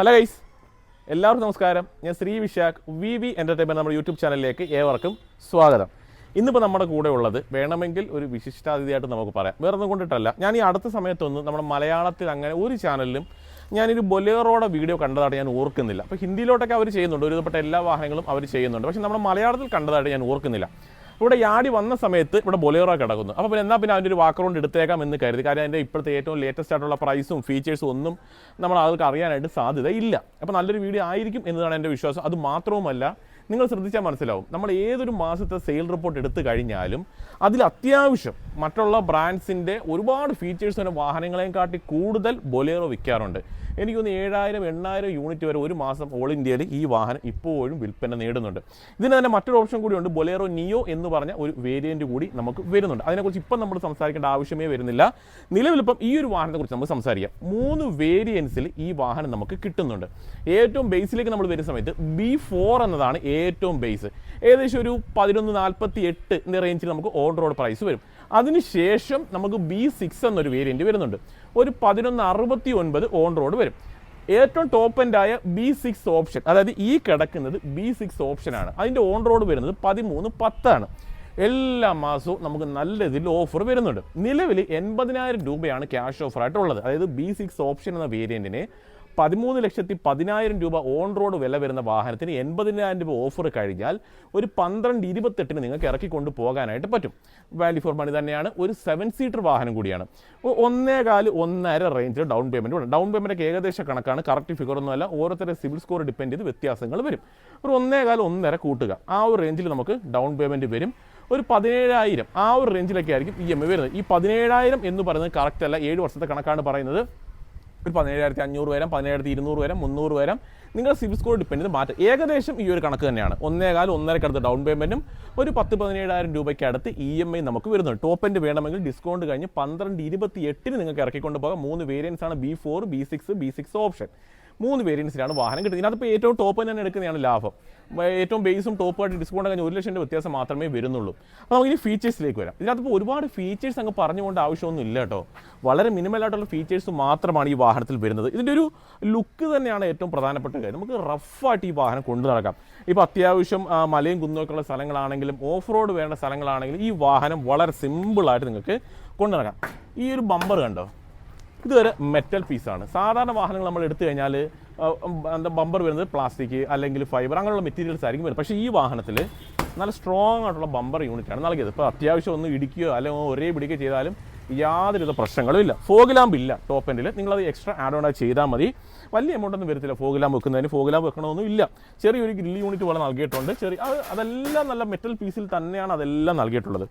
Hello guys എല്ലാവർക്കും നമസ്കാരം. ഞാൻ Sree Vishakh. V V entertainment നമ്മുടെ യൂട്യൂബ് ചാനലിലേക്ക് ഏവർക്കും സ്വാഗതം. ഇന്നിപ്പോൾ നമ്മുടെ കൂടെ ഉള്ളത് വേണമെങ്കിൽ ഒരു വിശിഷ്ടാതിഥിയായിട്ട് നമുക്ക് പറയാം. വേറെ ഒന്നും കൊണ്ടിട്ടല്ല. ഞാൻ ഈ അടുത്ത സമയത്തൊന്നും നമ്മുടെ മലയാളത്തിൽ അങ്ങനെ ഒരു ചാനലിലും ഞാനൊരു ബൊലേറോടെ വീഡിയോ കണ്ടതായിട്ട് ഞാൻ ഓർക്കുന്നില്ല. അപ്പോൾ ഹിന്ദിയിലോട്ടൊക്കെ അവർ ചെയ്യുന്നുണ്ട്. ഒരുവിധപ്പെട്ട എല്ലാ വാഹനങ്ങളും അവർ ചെയ്യുന്നുണ്ട്. പക്ഷേ നമ്മുടെ മലയാളത്തിൽ കണ്ടതായിട്ട് ഞാൻ ഓർക്കുന്നില്ല. ഇവിടെ യാടി വന്ന സമയത്ത് ഇവിടെ ബൊലേറോ കിടക്കുന്നു. അപ്പോൾ പിന്നെ എന്നാൽ പിന്നെ അതിന്റെ ഒരു വാക്കറൗണ്ട് എടുത്തേക്കാം എന്ന് കരുതി. കാര്യം അതിന്റെ ഇപ്പോഴത്തെ ഏറ്റവും ലേറ്റസ്റ്റ് ആയിട്ടുള്ള പ്രൈസും ഫീച്ചേഴ്സും ഒന്നും നമ്മൾ ആൾക്ക് അറിയാനായിട്ട് സാധ്യത ഇല്ല. അപ്പോൾ നല്ലൊരു വീഡിയോ ആയിരിക്കും എന്നതാണ് എന്റെ വിശ്വാസം. അത് മാത്രവുമല്ല നിങ്ങൾ ശ്രദ്ധിച്ചാൽ മനസ്സിലാവും. നമ്മൾ ഏതൊരു മാസത്തെ സെയിൽ റിപ്പോർട്ട് എടുത്തു കഴിഞ്ഞാലും അതിൽ അത്യാവശ്യം മറ്റുള്ള ബ്രാൻഡ്സിന്റെ ഒരുപാട് ഫീച്ചേഴ്സ് വാഹനങ്ങളെയും കാട്ടി കൂടുതൽ ബൊലേറോ വിൽക്കാറുണ്ട്. എനിക്കൊന്ന് ഏഴായിരം എണ്ണായിരം യൂണിറ്റ് വരെ ഒരു മാസം ഓൾ ഇന്ത്യയിൽ ഈ വാഹനം ഇപ്പോഴും വിൽപ്പന നേടുന്നുണ്ട്. ഇതിന് തന്നെ മറ്റൊരു ഓപ്ഷൻ കൂടിയുണ്ട്. ബൊലേറോ നിയോ എന്ന് പറഞ്ഞ ഒരു വേരിയന്റ് കൂടി നമുക്ക് വരുന്നുണ്ട്. അതിനെക്കുറിച്ച് ഇപ്പം നമ്മൾ സംസാരിക്കേണ്ട ആവശ്യമേ വരുന്നില്ല. നിലവിലിപ്പം ഈ ഒരു വാഹനത്തെക്കുറിച്ച് നമുക്ക് സംസാരിക്കാം. മൂന്ന് വേരിയൻസിൽ ഈ വാഹനം നമുക്ക് കിട്ടുന്നുണ്ട്. ഏറ്റവും ബേസിലേക്ക് നമ്മൾ വരുന്ന സമയത്ത് ബി ഫോർ എന്നതാണ് ഏറ്റവും ബേസ് ഏകദേശം ഒരു പതിനൊന്ന് നാൽപ്പത്തി എട്ട് റേഞ്ചിൽ നമുക്ക് ഓൺ റോഡ് പ്രൈസ് വരും. അതിനുശേഷം നമുക്ക് ബി സിക്സ് എന്നൊരു വേരിയന്റ് വരുന്നുണ്ട്. ഒരു പതിനൊന്ന് അറുപത്തി ഒൻപത് ഓൺ റോഡ് വരും. ഏറ്റവും ടോപ്പ് എൻഡ് ആയ ബി സിക്സ് ഓപ്ഷൻ അതായത് ഈ കിടക്കുന്നത് ബി സിക്സ് ഓപ്ഷനാണ് അതിന്റെ ഓൺ റോഡ് വരുന്നത് പതിമൂന്ന് പത്താണ്. എല്ലാ മാസവും നമുക്ക് നല്ല രീതിയിൽ ഓഫർ വരുന്നുണ്ട്. നിലവിൽ എൺപതിനായിരം രൂപയാണ് ക്യാഷ് ഓഫർ ആയിട്ടുള്ളത്. അതായത് ബി സിക്സ് ഓപ്ഷൻ എന്ന വേരിയന്റിന് പതിമൂന്ന് ലക്ഷത്തി പതിനായിരം രൂപ ഓൺ റോഡ് വില വരുന്ന വാഹനത്തിന് എൺപതിനായിരം രൂപ ഓഫർ കഴിഞ്ഞാൽ ഒരു പന്ത്രണ്ട് ഇരുപത്തെട്ടിന് നിങ്ങൾക്ക് ഇറക്കിക്കൊണ്ട് പോകാനായിട്ട് പറ്റും. വാല്യൂ ഫോർ മണി തന്നെയാണ്. ഒരു സെവൻ സീറ്റർ വാഹനം കൂടിയാണ്. ഒന്നേകാൽ ഒന്നര റേഞ്ചിൽ ഡൗൺ പേയ്മെന്റ് ഉണ്ട്. ഡൗൺ പേയ്മെന്റ് ഏകദേശ കണക്കാണ്. കറക്റ്റ് ഫിഗർ ഒന്നുമല്ല ഓരോരുത്തരുടെ സിവിൽ സ്കോർ ഡിപ്പെൻഡ് ചെയ്ത് വ്യത്യാസങ്ങൾ വരും. ഒരു ഒന്നേകാൽ ഒന്നര കൂട്ടുക. ആ ഒരു റേഞ്ചിൽ നമുക്ക് ഡൗൺ പേയ്മെന്റ് വരും. ഒരു പതിനേഴായിരം ആ ഒരു റേഞ്ചിലൊക്കെ ആയിരിക്കും ഇ എം ഐ വരുന്നത്. ഈ പതിനേഴായിരം എന്ന് പറയുന്നത് കറക്റ്റ് അല്ല. ഏഴ് വർഷത്തെ കണക്കാണ് പറയുന്നത്. ഒരു പതിനേഴായിരത്തി അഞ്ഞൂറ് വരാം പതിനേഴായിരത്തി ഇരുന്നൂറ് വരാം മുന്നൂറ് വരാം നിങ്ങളുടെ സിബിൽ സ്കോർ ഡിപ്പെൻഡ് ചെയ്ത് മാറ്റം. ഏകദേശം ഈ ഒരു കണക്ക് തന്നെയാണ്. ഒന്നേകാൽ ഒന്നരക്ക് അടുത്ത് ഡൗൺ പേയ്മെന്റും ഒരു പത്ത് പതിനേഴായിരം രൂപയ്ക്ക് അടുത്ത് ഇ എം ഐ നമുക്ക് വരുന്നുണ്ട്. ടോപ്പ് എൻഡ് വേണമെങ്കിൽ ഡിസ്കൗണ്ട് കഴിഞ്ഞ് പന്ത്രണ്ട് ഇരുപത്തി എട്ടിന് നിങ്ങൾക്ക് ഇറക്കിക്കൊണ്ട് പോകാം. മൂന്ന് വേരിയൻസ് ആണ് B four B six B six option മൂന്ന് വേരിയൻസിലാണ് വാഹനം കിട്ടുന്നത്. ഇതിനകത്ത് ഏറ്റവും ടോപ്പ് തന്നെ എടുക്കുന്നതാണ് ലാഭം. ഏറ്റവും ബേസും ടോപ്പായിട്ട് ഡിസ്കൗണ്ട് കഴിഞ്ഞാൽ ഒരു ലക്ഷം വ്യത്യാസം മാത്രമേ വരുന്നുള്ളൂ. അപ്പോൾ നമുക്ക് ഇനി ഫീച്ചേഴ്സിലേക്ക് വരാം. ഇതിനകത്ത് ഇപ്പോൾ ഒരുപാട് ഫീച്ചേഴ്സ് അങ്ങ് പറഞ്ഞുകൊണ്ട് ആവശ്യമൊന്നും ഇല്ല കേട്ടോ. വളരെ മിനിമൽ ആയിട്ടുള്ള ഫീച്ചേഴ്സ് മാത്രമാണ് ഈ വാഹനത്തിൽ വരുന്നത്. ഇതിന്റെ ഒരു ലുക്ക് തന്നെയാണ് ഏറ്റവും പ്രധാനപ്പെട്ട കാര്യം. നമുക്ക് റഫായിട്ട് ഈ വാഹനം കൊണ്ടു നടക്കാം. ഇപ്പോൾ അത്യാവശ്യം മലയും കുന്നൊക്കെയുള്ള സ്ഥലങ്ങളാണെങ്കിലും ഓഫ് റോഡ് വേണ്ട സ്ഥലങ്ങളാണെങ്കിലും ഈ വാഹനം വളരെ സിമ്പിളായിട്ട് നിങ്ങൾക്ക് കൊണ്ടു നടക്കാം. ഈ ഒരു ബമ്പർ കണ്ടോ? ഇതൊരു മെറ്റൽ പീസാണ് സാധാരണ വാഹനങ്ങൾ നമ്മൾ എടുത്തു കഴിഞ്ഞാൽ എന്താ ബമ്പർ വരുന്നത് പ്ലാസ്റ്റിക് അല്ലെങ്കിൽ ഫൈബർ അങ്ങനെയുള്ള മെറ്റീരിയൽസ് ആയിരിക്കും വരുന്നത്. പക്ഷേ ഈ വാഹനത്തിൽ നല്ല സ്ട്രോങ് ആയിട്ടുള്ള ബമ്പർ യൂണിറ്റാണ് നൽകിയത്. ഇപ്പോൾ അത്യാവശ്യം ഒന്ന് ഇടിക്കുകയോ അല്ലെങ്കിൽ ഒരേ പിടിക്കുകയോ ചെയ്താലും യാതൊരുവിധ പ്രശ്നങ്ങളും ഇല്ല. ഫോഗ് ലാമ്പ് ഇല്ല. ടോപ്പ് എൻഡിൽ നിങ്ങളത് എക്സ്ട്രാ ആഡ് ഓൺ ചെയ്താൽ മതി. വലിയ എമൗണ്ട് ഒന്നും വരത്തില്ല. ഫോഗിലാം വെക്കുന്നതിന് ഫോഗിലാം വെക്കണമെന്നും ഇല്ല. ചെറിയൊരു ഗ്രില്ല് യൂണിറ്റ് പോലെ നൽകിയിട്ടുണ്ട്. ചെറിയ അതെല്ലാം നല്ല മെറ്റൽ പീസിൽ തന്നെയാണ് അതെല്ലാം നൽകിയിട്ടുള്ളത്.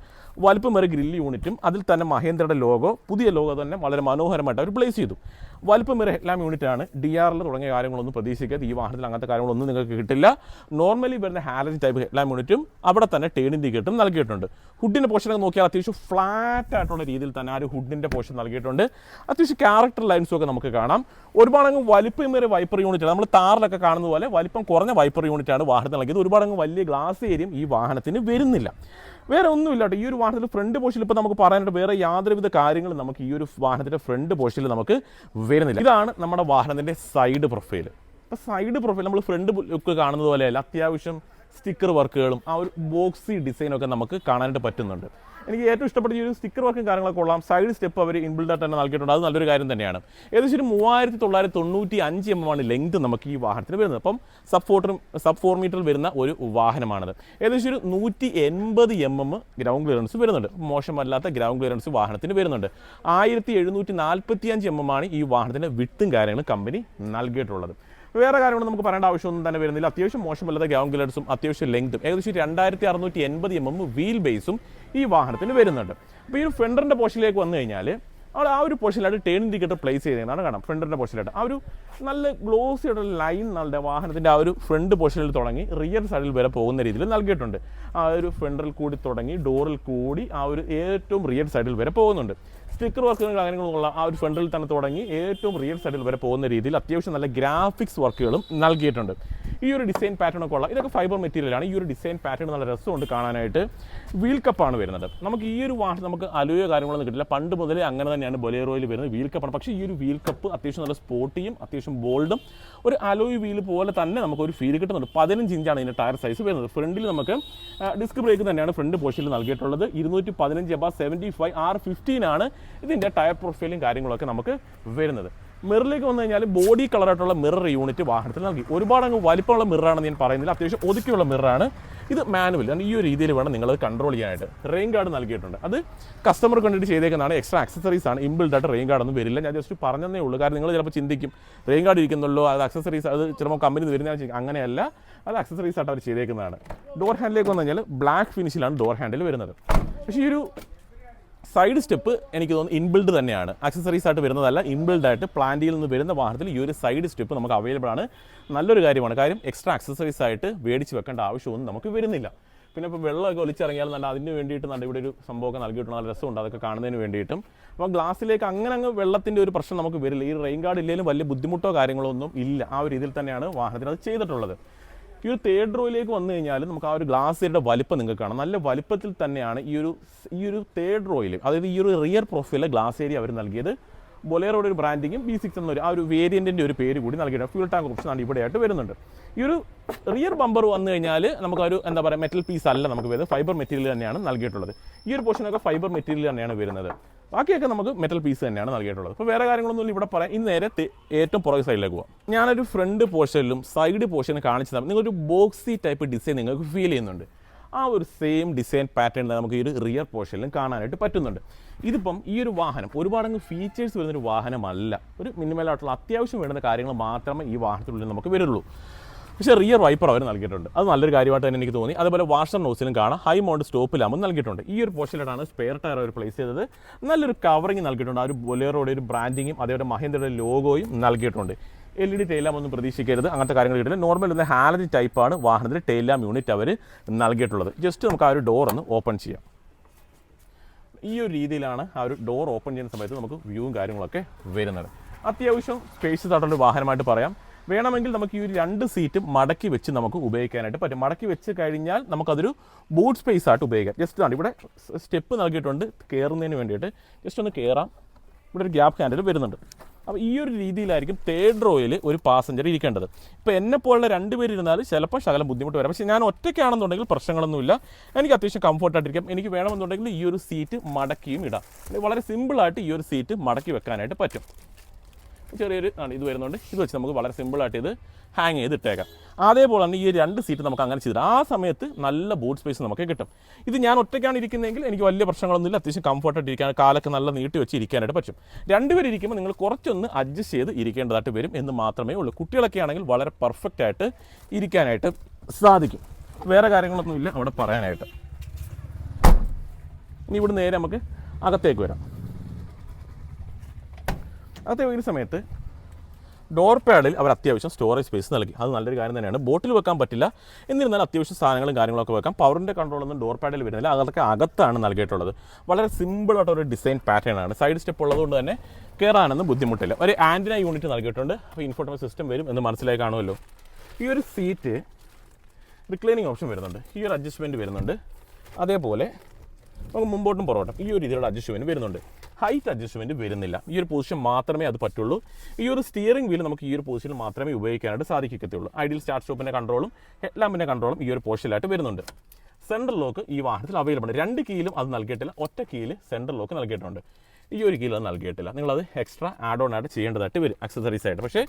വരെ ഗ്രില്ല് യൂണിറ്റും അതിൽ തന്നെ മഹേന്ദ്രയുടെ ലോഗോ പുതിയ ലോഗോ തന്നെ വളരെ മനോഹരമായിട്ട് അവർ പ്ലേസ് ചെയ്തു. വലിപ്പമേറിയ ഹെഡ്ലാം യൂണിറ്റ് ആണ്. ഡി ആറിൽ തുടങ്ങിയ കാര്യങ്ങളൊന്നും പ്രതീക്ഷിക്കാതെ ഈ വാഹനത്തിൽ അങ്ങനത്തെ കാര്യങ്ങളൊന്നും നിങ്ങൾക്ക് കിട്ടില്ല. നോർമലി വരുന്ന ഹാലജ് ടൈപ്പ് ഹെഡ്ലാം യൂണിറ്റും അവിടെ തന്നെ ടേൺ ഇൻഡിക്കേറ്ററും നൽകിയിട്ടുണ്ട്. ഹുഡിന്റെ പോർഷനൊക്കെ നോക്കിയാൽ അത്യാവശ്യം ഫ്ലാറ്റ് ആയിട്ടുള്ള രീതിയിൽ തന്നെ ആ ഒരു ഹുഡിന്റെ പോർഷൻ നൽകിയിട്ടുണ്ട്. അത്യാവശ്യം ക്യാരക്ടർ ലൈൻസും ഒക്കെ നമുക്ക് കാണാം. ഒരുപാടങ്ങ് വലിപ്പമേറിയ വൈപ്പർ യൂണിറ്റ് നമ്മൾ താറിലൊക്കെ കാണുന്ന പോലെ വലിപ്പം കുറഞ്ഞ വൈപ്പർ യൂണിറ്റാണ് വാഹനത്തിൽ നൽകിയത്. ഒരുപാടങ്ങ് വലിയ ഗ്ലാസ് ഏരിയയും ഈ വാഹനത്തിന് വരുന്നില്ല. വേറെ ഒന്നുമില്ല കേട്ടോ. ഈ ഒരു വാഹനത്തിൽ ഫ്രണ്ട് പോർഷനിൽ ഇപ്പോൾ നമുക്ക് പറയാനായിട്ട് വേറെ യാതൊരുവിധ കാര്യങ്ങളും നമുക്ക് ഈ ഒരു വാഹനത്തിന്റെ ഫ്രണ്ട് പോർഷനിൽ നമുക്ക് വരുന്നില്ല. ഇതാണ് നമ്മുടെ വാഹനത്തിന്റെ സൈഡ് പ്രൊഫൈൽ ഇപ്പോൾ സൈഡ് പ്രൊഫൈൽ നമ്മൾ ഫ്രണ്ട് ലുക്ക് കാണുന്നത് പോലെയല്ല. അത്യാവശ്യം സ്റ്റിക്കർ വർക്കുകളും ആ ഒരു ബോക്സി ഡിസൈനൊക്കെ നമുക്ക് കാണാനായിട്ട് പറ്റുന്നുണ്ട്. എനിക്ക് ഏറ്റവും ഇഷ്ടപ്പെട്ട ഒരു സ്റ്റിക്കർ വർക്കും കാര്യങ്ങളൊക്കെ കൊള്ളാം. സൈഡ് സ്റ്റെപ്പ് അവർ ഇൻബിൽഡായിട്ട് തന്നെ നൽകിയിട്ടുണ്ട്. അത് നല്ലൊരു കാര്യം തന്നെയാണ്. ഏകദേശം മൂവായിരത്തി തൊള്ളായിരത്തി തൊണ്ണൂറ്റി അഞ്ച് എം ആണ് ലെങ്ത് നമുക്ക് ഈ വാഹനത്തിന് വരുന്നത്. അപ്പം sub four sub four metre വരുന്ന ഒരു വാഹനമാണത്. ഏകദേശം ഒരു നൂറ്റി എൺപത് എം എം ഗ്രൗണ്ട് ക്ലിയറൻസ് വരുന്നുണ്ട്. മോശമല്ലാത്ത ഗ്രൗണ്ട് ക്ലിയറൻസ് വാഹനത്തിന് വരുന്നുണ്ട്. ആയിരത്തി എഴുന്നൂറ്റി നാൽപ്പത്തി അഞ്ച് എം എം ആണ് ഈ വാഹനത്തിന്റെ വിട്ടും കാര്യങ്ങളും കമ്പനി നൽകിയിട്ടുള്ളത്. വേറെ കാര്യങ്ങളൊന്നും നമുക്ക് പറയേണ്ട ആവശ്യമൊന്നും തന്നെ വരുന്നില്ല. അത്യാവശ്യം മോശമല്ലാത്ത ഗ്രൗണ്ട് അത്യാവശ്യം ലെങ്തും ഏകദേശം രണ്ടായിരത്തി അറുന്നൂറ്റി എൺപത് എം എം വീൽ ബേസും ഈ വാഹനത്തിന് വരുന്നുണ്ട്. അപ്പോൾ ഈ ഫ്രണ്ടറിന്റെ പോഷനിലേക്ക് വന്നു കഴിഞ്ഞാൽ അവർ ആ ഒരു പോർഷനിലായിട്ട് ടേൺ ഇൻഡിക്കേറ്റർ പ്ലേസ് ചെയ്തതാണ് കാണാം. ഫ്രണ്ടിന്റെ പോർഷനിലായിട്ട്. ആ ഒരു നല്ല ഗ്ലോസി ആയിട്ടുള്ള ലൈൻ നമ്മുടെ വാഹനത്തിന്റെ ആ ഒരു ഫ്രണ്ട് പോർഷനിൽ തുടങ്ങി റിയർ സൈഡിൽ വരെ പോകുന്ന രീതിയിൽ നൽകിയിട്ടുണ്ട്. ആ ഒരു ഫ്രണ്ടിൽ കൂടി തുടങ്ങി ഡോറിൽ കൂടി ആ ഒരു ഏറ്റവും റിയർ സൈഡിൽ വരെ പോകുന്നുണ്ട്. സ്റ്റിക്കർ വർക്കുകൾ കാര്യങ്ങളുള്ള ആ ഒരു ഫ്രണ്ടിൽ തന്നെ തുടങ്ങി ഏറ്റവും റിയൽ സൈഡിൽ വരെ പോകുന്ന രീതിയിൽ അത്യാവശ്യം നല്ല ഗ്രാഫിക്സ് വർക്കുകളും നൽകിയിട്ടുണ്ട്. ഈ ഒരു ഡിസൈൻ പാറ്റേൺ ഒക്കെ ഉള്ള ഇതൊക്കെ ഫൈബർ മെറ്റീരിയലാണ് ഈ ഒരു ഡിസൈൻ പാറ്റേൺ നല്ല രസമുണ്ട് കാണാനായിട്ട്. വീൽ കപ്പാണ് വരുന്നത്. നമുക്ക് ഈ ഒരു വാഷ് നമുക്ക് അലുവയോ കാര്യങ്ങളൊന്നും കിട്ടില്ല. പണ്ട് മുതലേ അങ്ങനെ തന്നെയാണ് ബൊലേറോയിൽ വരുന്നത് വീൽ കപ്പാണ് പക്ഷേ ഈ ഒരു വീൽ കപ്പ് അത്യാവശ്യം നല്ല സ്പോർട്ടിയും അത്യാവശ്യം ബോൾഡും ഒരു അലോയ് വീൽ പോലെ തന്നെ നമുക്ക് ഒരു ഫീൽ കിട്ടുന്നുണ്ട്. പതിനഞ്ച് ഇഞ്ചാണ് ഇതിന്റെ ടയർ സൈസ് വരുന്നത്. ഫ്രണ്ടിൽ നമുക്ക് ഡിസ്ക് ബ്രേക്ക് തന്നെയാണ് ഫ്രണ്ട് പോർഷനിൽ നൽകിയിട്ടുള്ളത്. ഇരുന്നൂറ്റി പതിനഞ്ച് എബാ സെവന്റി ഫൈവ് ആർ ഫിഫ്റ്റീൻ ആണ് ഇതിന്റെ ടയർ പ്രൊഫൈലും കാര്യങ്ങളൊക്കെ നമുക്ക് വരുന്നത്. മിററിലേക്ക് വന്നു കഴിഞ്ഞാൽ ബോഡി കളറായിട്ടുള്ള മിറർ യൂണിറ്റ് വാഹനത്തിൽ നൽകി. ഒരുപാട് അങ്ങ് വലിപ്പമുള്ള മിററാണെന്ന് ഞാൻ പറയുന്നില്ല. അത്യാവശ്യം ഒതുക്കിയുള്ള മിററാണ് ഇത് മാനുവൽ ആണ് ഈ ഒരു രീതിയിൽ വേണം നിങ്ങൾ കൺട്രോൾ ചെയ്യാനായിട്ട്. റെയിൻ ഗാർഡ് നൽകിയിട്ടുണ്ട്. അത് കസ്റ്റമർ കണ്ടിട്ട് ചെയ്തേക്കുന്നതാണ്. എക്സ്ട്രാ ആക്സസറീസ് ആണ്. ഇമ്പിൾഡ് ആയിട്ട് റെയിൻ ഗാർഡ് ഒന്നും വരില്ല. ഞാൻ ജസ്റ്റ് പറഞ്ഞതേ ഉള്ളൂ. കാരണം നിങ്ങൾ ചിലപ്പോൾ ചിന്തിക്കും. റെയിൻ ഗാർഡ് ഇരിക്കുന്നുള്ളൂ അത് ആക്സസറീസ് അത് ചിലപ്പോൾ കമ്പനി വരുന്ന അങ്ങനെയല്ല. അത് ആക്സസറീസ് ആയിട്ട് അവർ ചെയ്തേക്കുന്നതാണ്. ഡോർ ഹാൻഡിലേക്ക് വന്നു കഴിഞ്ഞാൽ ബ്ലാക്ക് ഫിനിഷിലാണ് ഡോർ ഹാൻഡിൽ വരുന്നത്. പക്ഷേ ഈ ഒരു സൈഡ് സ്റ്റെപ്പ് എനിക്ക് തോന്നുന്നു ഇൻബിൽഡ് തന്നെയാണ്. ആക്സസറീസ് ആയിട്ട് വരുന്നതല്ല ഇൻബിൽഡ് ആയിട്ട് പ്ലാന്റിയിൽ നിന്ന് വരുന്ന വാഹനത്തിൽ ഈ ഒരു സൈഡ് സ്റ്റെപ്പ് നമുക്ക് അവൈലബിൾ ആണ്. നല്ലൊരു കാര്യമാണ്. കാര്യം എക്സ്ട്രാ ആക്സസറീസ് ആയിട്ട് മേടിച്ച് വെക്കേണ്ട ആവശ്യമൊന്നും നമുക്ക് വരുന്നില്ല. പിന്നെ ഇപ്പോൾ വെള്ളമൊക്കെ ഒലിച്ചിറങ്ങിയാൽ നല്ല അതിന് വേണ്ടിയിട്ട് നല്ല ഇവിടെ ഒരു സംഭവമൊക്കെ നൽകിയിട്ടുണ്ട്. നല്ല രസമുണ്ട്. അതൊക്കെ കാണുന്നതിന് വേണ്ടിയിട്ടും. അപ്പോൾ ഗ്ലാസ്സിലേക്ക് അങ്ങനെ അങ്ങ് വെള്ളത്തിന്റെ ഒരു പ്രശ്നം നമുക്ക് വരില്ല. ഈ റെയിൻ ഗാർഡ് ഇല്ലെങ്കിലും വലിയ ബുദ്ധിമുട്ടോ കാര്യങ്ങളോ ഒന്നും ഇല്ല. ആ ഒരു രീതിയിൽ തന്നെയാണ് വാഹനത്തിന് അത് ചെയ്തിട്ടുള്ളത്. ഈ ഒരു തേർഡ് റോയിലേക്ക് വന്നു കഴിഞ്ഞാൽ നമുക്ക് ആ ഒരു ഗ്ലാസിയുടെ വലിപ്പം നിങ്ങൾക്ക് കാണാം. നല്ല വലിപ്പത്തിൽ തന്നെയാണ് ഈ ഒരു ഈ ഒരു തേർഡ് റോയിൽ അതായത് ഈ ഒരു റിയർ പ്രൊഫൈലിലെ ഗ്ലാസ് ഏരിയ അവർ നൽകിയത്. ബൊലേറോയുടെ ഒരു ബ്രാൻഡിങ്ങും ബി സിക്സ് എന്നൊരു ആ ഒരു വേരിയന്റിന്റെ ഒരു പേര് കൂടി നൽകിയിട്ടുണ്ട്. ഫ്യൂൽ ടാങ്ക് ഓപ്ഷൻ ആണ് ഇവിടെയായിട്ട് വരുന്നുണ്ട്. ഈ ഒരു റിയർ ബമ്പർ വന്നു കഴിഞ്ഞാൽ നമുക്കൊരു എന്താ പറയുക മെറ്റൽ പീസ് അല്ല നമുക്ക് വരുന്നത്. ഫൈബർ മെറ്റീരിയൽ തന്നെയാണ് നൽകിയിട്ടുള്ളത്. ഈ ഒരു പോർഷനൊക്കെ ഫൈബർ മെറ്റീരിയൽ തന്നെയാണ് വരുന്നത്. ബാക്കിയൊക്കെ നമുക്ക് മെറ്റൽ പീസ് തന്നെയാണ് നൽകിയിട്ടുള്ളത്. അപ്പോൾ വേറെ കാര്യങ്ങളൊന്നും ഇവിടെ പറയാം. ഇന്ന് നേരെ ഏറ്റവും പുറകെ സൈഡിലേക്ക് പോകാം ഞാനൊരു ഫ്രണ്ട് പോർഷനിലും സൈഡ് പോർഷനും കാണിച്ചു നിങ്ങൾ ഒരു ബോക്സി ടൈപ്പ് ഡിസൈൻ നിങ്ങൾക്ക് ഫീൽ ചെയ്യുന്നുണ്ട്. ആ ഒരു സെയിം ഡിസൈൻ പാറ്റേൺ നമുക്ക് ഈ ഒരു റിയർ പോർഷനിലും കാണാനായിട്ട് പറ്റുന്നുണ്ട്. ഇതിപ്പം ഈ ഒരു വാഹനം ഒരുപാടങ്ങ് ഫീച്ചേഴ്സ് വരുന്നൊരു വാഹനമല്ല. ഒരു മിനിമലായിട്ടുള്ള അത്യാവശ്യം വേണ്ടുന്ന കാര്യങ്ങൾ മാത്രമേ ഈ വാഹനത്തിനുള്ളിൽ നമുക്ക് വരുള്ളൂ. പക്ഷേ റിയർ വൈപ്പർ അവർ നൽകിയിട്ടുണ്ട്. അത് നല്ലൊരു കാര്യമായിട്ട് തന്നെ എനിക്ക് തോന്നി. അതുപോലെ വാഷർ നോസിലും കാണാം. ഹൈ മൗണ്ട് സ്റ്റോപ്പിലാകുമ്പോൾ നൽകിയിട്ടുണ്ട്. ഈ ഒരു പോർഷനിലാണ് സ്പെയർ ടയർ അവർ പ്ലേസ് ചെയ്തത്. നല്ലൊരു കവറിങ് നൽകിയിട്ടുണ്ട്. ആ ഒരു ബൊലേറോയുടെ ഒരു ബ്രാൻഡിങ്ങും അതേപോലെ മഹേന്ദ്രയുടെ ലോഗോയും നൽകിയിട്ടുണ്ട്. എൽ ഇ ഡി ടൈലാം ഒന്നും പ്രതീക്ഷിക്കരുത്. അങ്ങനത്തെ കാര്യങ്ങൾ കിട്ടില്ല. നോർമൽ എന്ന ഹാലജി ടൈപ്പാണ് വാഹനത്തിൽ ടൈലാം യൂണിറ്റ് അവർ നൽകിയിട്ടുള്ളത്. ജസ്റ്റ് നമുക്ക് ആ ഒരു ഡോർ ഒന്ന് ഓപ്പൺ ചെയ്യാം. ഈ ഒരു രീതിയിലാണ് ആ ഒരു ഡോർ ഓപ്പൺ ചെയ്യുന്ന സമയത്ത് നമുക്ക് വ്യൂവും കാര്യങ്ങളൊക്കെ വരുന്നത്. അത്യാവശ്യം സ്പേസ് ആയിട്ടുള്ള ഒരു വാഹനമായിട്ട് പറയാം. വേണമെങ്കിൽ നമുക്ക് ഈ ഒരു രണ്ട് സീറ്റും മടക്കി വെച്ച് നമുക്ക് ഉപയോഗിക്കാനായിട്ട് പറ്റും. മടക്കി വെച്ച് കഴിഞ്ഞാൽ നമുക്കതൊരു ബൂട്ട് സ്പേസ് ആയിട്ട് ഉപയോഗിക്കാം. ജസ്റ്റ് ആണ് ഇവിടെ സ്റ്റെപ്പ് നൽകിയിട്ടുണ്ട്. കയറുന്നതിന് വേണ്ടിയിട്ട്. ജസ്റ്റ് ഒന്ന് കയറാം ഇവിടെ ഒരു ഗ്യാപ്പ് ഹാൻഡിൽ വരുന്നുണ്ട്. അപ്പോൾ ഈ ഒരു രീതിയിലായിരിക്കും തേർഡ് റോയിൽ ഒരു പാസഞ്ചർ ഇരിക്കേണ്ടത്. ഇപ്പോൾ എന്നെ പോലുള്ള രണ്ട് പേര് ഇരുന്നാൽ ചിലപ്പോൾ ശകലം ബുദ്ധിമുട്ട് വരാം. പക്ഷേ ഞാൻ ഒറ്റയ്ക്കാണെന്നുണ്ടെങ്കിൽ പ്രശ്നങ്ങളൊന്നുമില്ല. എനിക്ക് അത്യാവശ്യം കംഫോർട്ടായിട്ടിരിക്കും എനിക്ക് വേണമെന്നുണ്ടെങ്കിൽ ഈ ഒരു സീറ്റ് മടക്കിയും ഇടാം. വളരെ സിമ്പിളായിട്ട് ഈ ഒരു സീറ്റ് മടക്കി വെക്കാനായിട്ട് പറ്റും. ചെറിയൊരു ആണ് ഇത് വരുന്നുണ്ട്. ഇത് വെച്ച് നമുക്ക് വളരെ സിമ്പിളായിട്ട് ഇത് ഹാങ് ചെയ്ത് ഇട്ടേക്കാം അതേപോലെ തന്നെ ഈ രണ്ട് സീറ്റ് നമുക്ക് അങ്ങനെ ചെയ്തിട്ട് ആ സമയത്ത് നല്ല ബോട്ട് സ്പേസ് നമുക്ക് കിട്ടും. ഇത് ഞാൻ ഒറ്റയ്ക്കാണ് ഇരിക്കുന്നതെങ്കിൽ എനിക്ക് വലിയ പ്രശ്നങ്ങളൊന്നുമില്ല. അത്യാവശ്യം കംഫർട്ടായിട്ട് ഇരിക്കാൻ കാലൊക്കെ നല്ല നീട്ടി വെച്ച് ഇരിക്കാനായിട്ട് പറ്റും. രണ്ടുപേർ ഇരിക്കുമ്പോൾ നിങ്ങൾ കുറച്ചൊന്ന് അഡ്ജസ്റ്റ് ചെയ്ത് ഇരിക്കേണ്ടതായിട്ട് വരും എന്ന് മാത്രമേ ഉള്ളൂ. കുട്ടികളൊക്കെ ആണെങ്കിൽ വളരെ പെർഫെക്റ്റ് ആയിട്ട് ഇരിക്കാനായിട്ട് സാധിക്കും. വേറെ കാര്യങ്ങളൊന്നുമില്ല. അവിടെ പറയാനായിട്ട്. ഇനി ഇവിടെ നേരെ നമുക്ക് അകത്തേക്ക് വരാം. അകത്തെ വരുന്ന സമയത്ത് ഡോർ പാഡിൽ അവർ അത്യാവശ്യം സ്റ്റോറേജ് സ്പേസ് നൽകി. അത് നല്ലൊരു കാര്യം തന്നെയാണ്. ബോട്ടിൽ വെക്കാൻ പറ്റില്ല. എന്നിരുന്നാലും അത്യാവശ്യം സാധനങ്ങളും കാര്യങ്ങളൊക്കെ വെക്കാം. പവറിന്റെ കൺട്രോളൊന്നും ഡോർ പാഡിൽ വരുന്നില്ല. അതൊക്കെ അകത്താണ് നൽകിയിട്ടുള്ളത്. വളരെ സിമ്പിളായിട്ട് ഒരു ഡിസൈൻ പാറ്റേൺ ആണ്. സൈഡ് സ്റ്റെപ്പ് ഉള്ളതുകൊണ്ട് തന്നെ കയറാനൊന്നും ബുദ്ധിമുട്ടില്ല. ഒരു ആന്റിന യൂണിറ്റ് നൽകിയിട്ടുണ്ട്. അപ്പോൾ ഇൻഫോർട്ടേഷൻ സിസ്റ്റം വരും എന്ന് മനസ്സിലായി കാണുമല്ലോ. ഈ ഒരു സീറ്റ് റിക്ലൈനിങ് ഓപ്ഷൻ വരുന്നുണ്ട്. ഈ ഒരു അഡ്ജസ്റ്റ്മെന്റ് വരുന്നുണ്ട്. അതേപോലെ നമുക്ക് മുമ്പോട്ടും പുറകോട്ടും ഈ ഒരു രീതിയിലുള്ള അഡ്ജസ്റ്റ്മെന്റ് വരുന്നുണ്ട്. ഹൈറ്റ് അഡ്ജസ്റ്റ്മെന്റ് വരുന്നില്ല. ഈ ഒരു പൊസിഷൻ മാത്രമേ അത് പറ്റുള്ളൂ. ഈ ഒരു സ്റ്റിയറിംഗ് വീൽ നമുക്ക് ഈ ഒരു പൊസിഷനിൽ മാത്രമേ ഉപയോഗിക്കാനായിട്ട് സാധിക്കത്തുള്ളൂ. ഐഡിയൽ സ്റ്റാർട്ട് സ്റ്റോപ്പിന്റെ കൺട്രോളും ഹെഡ്ലാമ്പിന്റെ കൺട്രോളും ഈ ഒരു പോർഷനിലായിട്ട് വരുന്നുണ്ട്. സെൻട്രൽ ലോക്ക് ഈ വാഹനത്തിൽ അവൈലബിൾ ആണ് രണ്ട് കീയിലും അത് നൽകിയിട്ടില്ല. ഒറ്റ കീയിൽ സെൻട്രൽ ലോക്ക് നൽകിയിട്ടുണ്ട്. ഈ ഒരു കിലോ നൽകിയിട്ടില്ല. നിങ്ങളത് എക്സ്ട്രാ ആഡ് ഓൺ ആയിട്ട് ചെയ്യേണ്ടതായിട്ട് വരും അക്സസറീസ് ആയിട്ട്. പക്ഷേ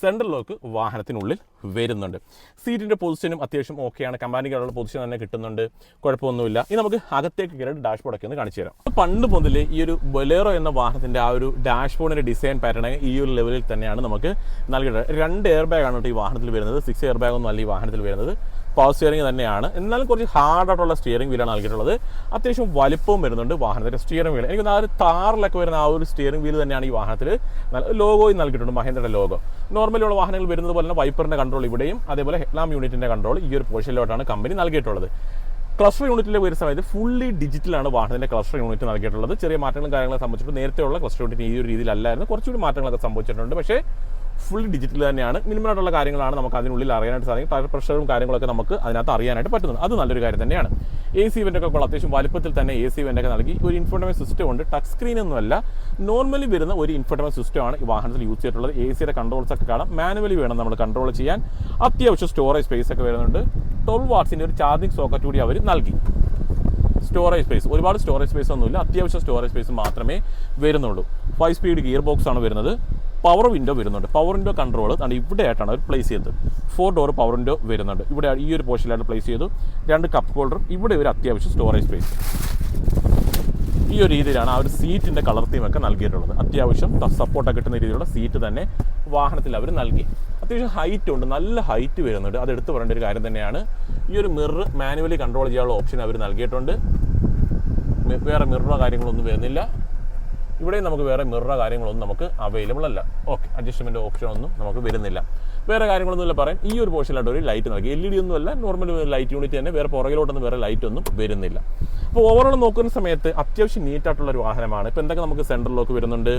സെൻട്രൽ ലോക്ക് വാഹനത്തിനുള്ളിൽ വരുന്നുണ്ട്. സീറ്റിന്റെ പൊസിഷനും അത്യാവശ്യം ഓക്കെയാണ് കമ്പാനിക്കാരുള്ള പൊസിഷൻ തന്നെ കിട്ടുന്നുണ്ട്. കുഴപ്പമൊന്നുമില്ല. ഇനി നമുക്ക് അകത്തേക്ക് കയറി ഡാഷ്ബോർഡ് ഒക്കെ ഒന്ന് കാണിച്ചു തരാം. പണ്ട് മുതൽ ഈ ഒരു ബൊലേറോ എന്ന വാഹനത്തിന്റെ ആ ഒരു ഡാഷ്ബോർഡിന്റെ ഡിസൈൻ പാറ്റേൺ ഈ ഒരു ലെവലിൽ തന്നെയാണ് നമുക്ക് നൽകിയിട്ടുള്ളത്. രണ്ട് എയർ ബാഗാണ് ഈ വാഹനത്തിൽ വരുന്നത്. സിക്സ് എയർ ബാഗ് ഒന്നും അല്ല ഈ വാഹനത്തിൽ വരുന്നത്. പവർ സ്റ്റിയറിംഗ് തന്നെയാണ്. എന്നാലും കുറച്ച് ഹാർഡായിട്ടുള്ള സ്റ്റിയറിംഗ് വീലാണ് നൽകിയിട്ടുള്ളത്. അത്യാവശ്യം വലിപ്പവും വരുന്നുണ്ട് വാഹനത്തിന്റെ സ്റ്റിയറിംഗ് വീൽ എനിക്ക് ആ ഒരു താറിലൊക്കെ വരുന്ന ആ ഒരു സ്റ്റിയറിംഗ് വീൽ തന്നെയാണ് ഈ വാഹനത്തിൽ ലോഗോയും നൽകിയിട്ടുണ്ട് മഹേന്ദ്രയുടെ ലോഗോ നോർമലി ഉള്ള വാഹനങ്ങൾ വരുന്നത് പോലെ തന്നെ വൈപ്പറിന്റെ കൺട്രോൾ ഇവിടെയും അതേപോലെ ഹെഡ്ലാം യൂണിറ്റിന്റെ കൺട്രോൾ ഈ ഒരു പോർഷനിലോട്ടാണ് കമ്പനി നൽകിയിട്ടുള്ളത്. ക്ലസ്റ്റർ യൂണിറ്റിൽ വരുന്ന സമയത്ത് ഫുള്ളി ഡിജിറ്റലാണ് വാഹനത്തിന്റെ ക്ലസ്റ്റർ യൂണിറ്റ് നൽകിയിട്ടുള്ളത്. ചെറിയ മാറ്റങ്ങളും കാര്യങ്ങളൊക്കെ സംബന്ധിച്ചിട്ട് നേരത്തെയുള്ള ക്ലസ്റ്റർ യൂണിറ്റ് ഈ ഒരു രീതിയിലല്ലായിരുന്നു. കുറച്ചുകൂടി മാറ്റങ്ങളൊക്കെ സംഭവിച്ചിട്ടുണ്ട്. പക്ഷേ ഫുള്ളി ഡിജിറ്റൽ തന്നെയാണ്. മിനിമം ആയിട്ടുള്ള കാര്യങ്ങളാണ് നമുക്ക് അതിനുള്ളിൽ അറിയാനായിട്ട് സാധിക്കും. ടയർ പ്രഷറും കാര്യങ്ങളൊക്കെ നമുക്ക് അതിനകത്ത് അറിയാനായിട്ട് പറ്റുന്നത് അത് നല്ലൊരു കാര്യം തന്നെയാണ്. എ സി ഇവന്റൊക്കെ ഉള്ള അത്യാവശ്യം വലുപ്പത്തിൽ തന്നെ എ സി ഇവന്റൊക്കെ നൽകി ഒരു ഇൻഫോർട്ടമെന്റ് സിസ്റ്റം ഉണ്ട്. ടച്ച് സ്ക്രീൻ ഒന്നുമല്ല. നോർമലി വരുന്ന ഒരു ഇൻഫോർട്ടമെന്റ് സിസ്റ്റമാണ് ഈ വാഹനത്തിൽ യൂസ് ചെയ്തിട്ടുള്ളത്. എ സിയുടെ കൺട്രോൾസ് ഒക്കെ കാണാം. മാനുവലി വേണം നമ്മൾ കൺട്രോൾ ചെയ്യാൻ. അത്യാവശ്യം സ്റ്റോറേജ് സ്പേസ് ഒക്കെ വരുന്നുണ്ട്. ട്വൽവ് വാട്സിന്റെ ഒരു ചാർജിങ് സോക്കറ്റ് കൂടി അവർ നൽകി. സ്റ്റോറേജ് സ്പേസ് ഒരുപാട് സ്റ്റോറേജ് സ്പേസ് ഒന്നുമില്ല. അത്യാവശ്യം സ്റ്റോറേജ് സ്പേസ് മാത്രമേ വരുന്നുള്ളൂ. ഫൈവ് സ്പീഡ് ഗിയർ ബോക്സ് ആണ് വരുന്നത്. പവർ വിൻഡോ വരുന്നുണ്ട്. പവർ വിൻഡോ കൺട്രോൾ ആണ് ഇവിടെ ആയിട്ടാണ് അവർ പ്ലേസ് ചെയ്തത്. ഫോർ ഡോർ പവർ വിൻഡോ വരുന്നുണ്ട്. ഇവിടെ ഈ ഒരു പോർഷനിലായിട്ട് പ്ലേസ് ചെയ്തു രണ്ട് കപ്പ് ഹോൾഡറും ഇവിടെ ഒരു അത്യാവശ്യം സ്റ്റോറേജ് സ്പേസ് ഈ ഒരു രീതിയിലാണ് ആ ഒരു സീറ്റിന്റെ കളർ തീമൊക്കെ നൽകിയിട്ടുള്ളത്. അത്യാവശ്യം സപ്പോർട്ടൊക്കെ കിട്ടുന്ന രീതിയിലുള്ള സീറ്റ് തന്നെ വാഹനത്തിൽ അവർ നൽകി. അത്യാവശ്യം ഹൈറ്റ് ഉണ്ട്. നല്ല ഹൈറ്റ് വരുന്നുണ്ട്. അത് എടുത്തു പറയേണ്ട ഒരു കാര്യം തന്നെയാണ്. ഈ ഒരു മിറർ മാനുവലി കൺട്രോൾ ചെയ്യാനുള്ള ഓപ്ഷൻ അവർ നൽകിയിട്ടുണ്ട്. വേറെ മിററോ കാര്യങ്ങളൊന്നും വരുന്നില്ല. ഇവിടെ നമുക്ക് വേറെ മിറർ കാര്യങ്ങളൊന്നും നമുക്ക് അവൈലബിൾ അല്ല. ഓക്കെ അഡ്ജസ്റ്റ്മെന്റ് ഓപ്ഷൻ ഒന്നും നമുക്ക് വരുന്നില്ല. വേറെ കാര്യങ്ങളൊന്നും ഇല്ല പറയാം. ഈ ഒരു പോർഷനിലായിട്ട് ഒരു ലൈറ്റ് നൽകി. എൽ ഇ ഡി ഒന്നും അല്ല നോർമൽ ലൈറ്റ് യൂണിറ്റ് തന്നെ. വേറെ പുറകിലോട്ടൊന്നും വേറെ ലൈറ്റ് ഒന്നും വരുന്നില്ല. അപ്പോൾ ഓവറോൾ നോക്കുന്ന സമയത്ത് അത്യാവശ്യം നീറ്റായിട്ടുള്ള ഒരു വാഹനമാണ്. ഇപ്പോൾ എന്തൊക്കെ നമുക്ക് സെൻട്രലിലേക്ക് വരുന്നുണ്ട്?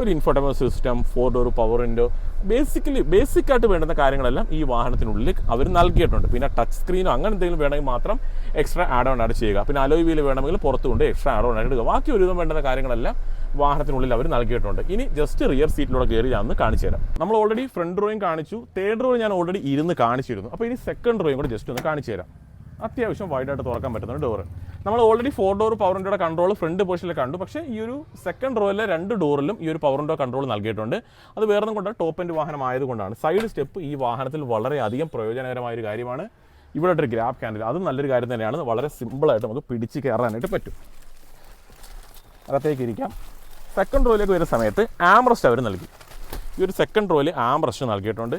ഒരു infotainment system four door power window basically basic ആയിട്ട് വേണ്ടുന്ന കാര്യങ്ങളെല്ലാം ഈ വാഹനത്തിനുള്ളിൽ അവർ നൽകിയിട്ടുണ്ട്. പിന്നെ ടച്ച് സ്ക്രീനോ അങ്ങനെ എന്തെങ്കിലും വേണമെങ്കിൽ മാത്രം എക്സ്ട്രാ ആഡ് ഓൺ ആയിട്ട് ചെയ്യുക. പിന്നെ അലോയ് വീൽ വേണമെങ്കിൽ പുറത്തുകൊണ്ട് എക്സ്ട്രാ ആഡ് ഓൺ ആയിട്ട് എടുക്കുക ബാക്കി ഒരുവിധം വേണ്ടുന്ന കാര്യങ്ങളെല്ലാം വാഹനത്തിനുള്ളിൽ അവർ നൽകിയിട്ടുണ്ട്. ഇനി ജസ്റ്റ് റിയർ സീറ്റിലൂടെ കയറി ഞാൻ കാണിച്ചു തരാം. നമ്മൾ ഓൾറെഡി ഫ്രണ്ട് റോയും കാണിച്ചു. തേർഡ് റോ ഞാൻ ഓൾറെഡി ഇരുന്ന് കാണിച്ചിരുന്നു. അപ്പോൾ ഇനി സെക്കൻഡ് റോയും കൂടെ ജസ്റ്റ് ഒന്ന് കാണിച്ചു തരാം. അത്യാവശ്യം വൈഡായിട്ട് തുറക്കാൻ പറ്റുന്ന ഡോറ് നമ്മൾ ഓൾറെഡി ഫോർ ഡോർ പവർ വിൻഡോയുടെ കൺട്രോൾ ഫ്രണ്ട് പോർഷനിൽ കണ്ടു. പക്ഷേ ഈ ഒരു സെക്കൻഡ് റോയിലെ രണ്ട് ഡോറിലും ഈ ഒരു പവർ വിൻഡോ കൺട്രോൾ നൽകിയിട്ടുണ്ട്. അത് വേറെ കൊണ്ട് ടോപ്പ് എൻഡ് വാഹനം ആയതുകൊണ്ടാണ്. സൈഡ് സ്റ്റെപ്പ് ഈ വാഹനത്തിൽ വളരെയധികം പ്രയോജനകരമായ ഒരു കാര്യമാണ്. ഇവിടെ ഒരു ഗ്രാബ് ക്യാൻഡിൽ അത് നല്ലൊരു കാര്യം തന്നെയാണ്. വളരെ സിമ്പിളായിട്ട് നമുക്ക് പിടിച്ച് കയറാനായിട്ട് പറ്റും. അകത്തേക്ക് ഇരിക്കാം. സെക്കൻഡ് റോയിലേക്ക് വരുന്ന സമയത്ത് ആംബ്രസ്റ്റ് അവർ നൽകി. ഈ ഒരു സെക്കൻഡ് റോയിൽ ആംബ്രസ്റ്റ് നൽകിയിട്ടുണ്ട്.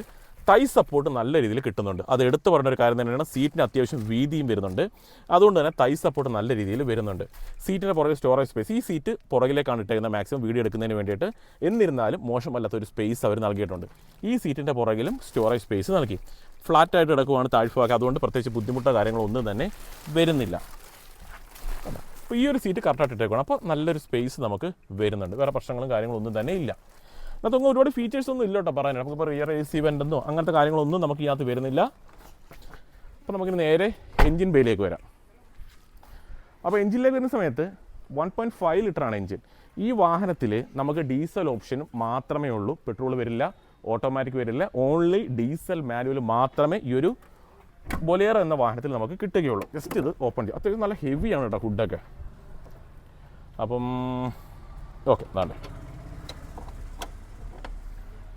തൈ സപ്പോർട്ട് നല്ല രീതിയിൽ കിട്ടുന്നുണ്ട്. അത് എടുത്തു പറഞ്ഞ ഒരു കാര്യം തന്നെയാണ്. സീറ്റിന് അത്യാവശ്യം വീതിയും വരുന്നുണ്ട്. അതുകൊണ്ട് തന്നെ തൈ സപ്പോർട്ട് നല്ല രീതിയിൽ വരുന്നുണ്ട്. സീറ്റിന്റെ പുറകെ സ്റ്റോറേജ് സ്പേസ് ഈ സീറ്റ് പുറകിലേക്കാണ് ഇട്ടേക്കുന്നത് മാക്സിമം വീഡിയോ എടുക്കുന്നതിന് വേണ്ടിയിട്ട്. എന്നിരുന്നാലും മോശമല്ലാത്ത ഒരു സ്പേസ് അവർ നൽകിയിട്ടുണ്ട്. ഈ സീറ്റിന്റെ പുറകിലും സ്റ്റോറേജ് സ്പേസ് നൽകി. ഫ്ലാറ്റായിട്ട് കിടക്കുവാണ് താഴ്ഭാഗം. അതുകൊണ്ട് പ്രത്യേകിച്ച് ബുദ്ധിമുട്ടോ കാര്യങ്ങളോ ഒന്നും തന്നെ വരുന്നില്ല. അപ്പോൾ ഈ ഒരു സീറ്റ് കറക്റ്റായിട്ട് ഇട്ടേക്കണം അപ്പോൾ നല്ലൊരു സ്പേസ് നമുക്ക് വരുന്നുണ്ട്. വേറെ പ്രശ്നങ്ങളും കാര്യങ്ങളും ഒന്നും തന്നെ ഇല്ല. അതിനകത്തൊന്നും ഒരുപാട് ഫീച്ചേഴ്സ് ഒന്നും ഇല്ല കേട്ടോ പറയാനായിട്ട്. നമുക്കിപ്പോൾ റിയർ എ സി വെന്റെന്നോ അങ്ങനത്തെ കാര്യങ്ങളൊന്നും നമുക്ക് ഇതിനകത്ത് വരുന്നില്ല. അപ്പോൾ നമുക്കിന് നേരെ എൻജിൻ ബേയിലേക്ക് വരാം. അപ്പോൾ എൻജിനിലേക്ക് വരുന്ന സമയത്ത് വൺ പോയിന്റ് ഫൈവ് ലിറ്ററാണ് എൻജിൻ ഈ വാഹനത്തിൽ നമുക്ക് ഡീസൽ ഓപ്ഷൻ മാത്രമേ ഉള്ളൂ. പെട്രോൾ വരില്ല ഓട്ടോമാറ്റിക് വരില്ല. ഓൺലി ഡീസൽ മാനുവൽ മാത്രമേ ഈ ഒരു ബൊലേറ എന്ന വാഹനത്തിൽ നമുക്ക് കിട്ടുകയുള്ളൂ. ജസ്റ്റ് ഇത് ഓപ്പൺ ചെയ്യും. അത്യാവശ്യം നല്ല ഹെവിയാണ് കേട്ടോ ഫുഡൊക്കെ അപ്പം ഓക്കെ നല്ല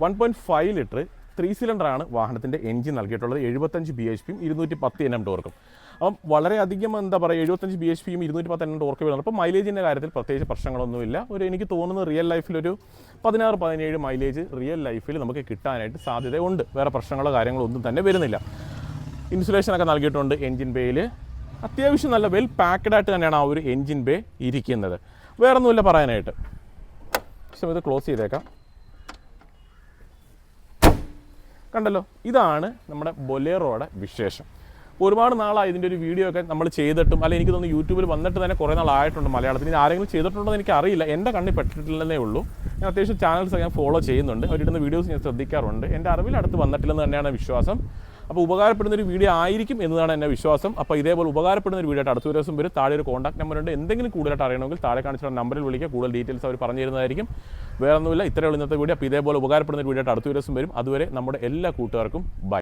one point five litre three സിലിണ്ടറാണ് വാഹനത്തിന്റെ എഞ്ചിൻ നൽകിയിട്ടുള്ളത്. എഴുപത്തഞ്ച് ബി എച്ച് പിയും ഇരുന്നൂറ്റി പത്ത് എൻ എം ടോർക്കും അപ്പം വളരെയധികം എന്താ പറയുക എഴുപത്തഞ്ച് ബി എച്ച് പിയും ഇരുന്നൂറ്റി പത്ത് എൻ എം ടോർക്ക് വരുന്നത് അപ്പോൾ മൈലേജിന്റെ കാര്യത്തിൽ പ്രത്യേകിച്ച് പ്രശ്നങ്ങളൊന്നുമില്ല. ഒരു എനിക്ക് തോന്നുന്നത് റിയൽ ലൈഫിലൊരു പതിനാറ് പതിനേഴ് മൈലേജ് റിയൽ ലൈഫിൽ നമുക്ക് കിട്ടാനായിട്ട് സാധ്യതയുണ്ട്. വേറെ പ്രശ്നങ്ങളോ കാര്യങ്ങളോ ഒന്നും തന്നെ വരുന്നില്ല. ഇൻസുലേഷനൊക്കെ നൽകിയിട്ടുണ്ട് എൻജിൻ ബേയിൽ. അത്യാവശ്യം നല്ല വെൽ പാക്കഡ് ആയിട്ട് തന്നെയാണ് ആ ഒരു എൻജിൻ ബേ ഇരിക്കുന്നത്. വേറെ ഒന്നുമില്ല പറയാനായിട്ട്. പക്ഷേ ഇത് ക്ലോസ് ചെയ്തേക്കാം. കണ്ടല്ലോ ഇതാണ് നമ്മുടെ ബൊലേറോയുടെ വിശേഷം. ഒരുപാട് നാളായി ഇതിന്റെ ഒരു വീഡിയോ ഒക്കെ നമ്മൾ ചെയ്തിട്ടും അല്ലെങ്കിൽ എനിക്ക് തോന്നുന്നു യൂട്യൂബിൽ വന്നിട്ട് തന്നെ കുറേ നാളായിട്ടുണ്ട് മലയാളത്തിൽ. ഇനി ആരെങ്കിലും ചെയ്തിട്ടുണ്ടോ എന്ന് അറിയില്ല. എന്റെ കണ്ണിൽ പെട്ടിട്ടില്ലെന്നേ ഉള്ളൂ. ഞാൻ അത്യാവശ്യം ചാനൽസ് ഞാൻ ഫോളോ ചെയ്യുന്നുണ്ട്. അവരിടുന്ന വീഡിയോസ് ഞാൻ ശ്രദ്ധിക്കാറുണ്ട്. എന്റെ അറിവിൽ അടുത്ത് വന്നിട്ടില്ലെന്ന് തന്നെയാണ് വിശ്വാസം. അപ്പോൾ ഉപകാരപ്പെടുന്ന ഒരു വീഡിയോ ആയിരിക്കും എന്നതാണ് എന്റെ വിശ്വാസം. അപ്പോൾ ഇതേപോലെ ഉപകാരപ്പെടുന്ന ഒരു വീഡിയോ അടുത്ത ദിവസം വരും. താഴെ ഒരു കോൺടാക്ട് നമ്പർ ഉണ്ട്. എന്തെങ്കിലും കൂടുതലായിട്ട് അറിയണമെങ്കിൽ താഴെ കാണിച്ചിട്ടുള്ള നമ്പറിൽ വിളിക്കുക. കൂടുതൽ ഡീറ്റെയിൽസ് അവർ പറഞ്ഞു തരുന്നതായിരിക്കും വേറെ ഒന്നുമില്ല ഇത്രയുള്ള ഇന്നത്തെ വീഡിയോ. അപ്പോൾ ഇതേപോലെ ഉപകാരപ്പെടുന്ന ഒരു വീഡിയോ അടുത്ത ദിവസം വരും. അതുവരെ നമ്മുടെ എല്ലാ കൂട്ടുകാർക്കും ബൈ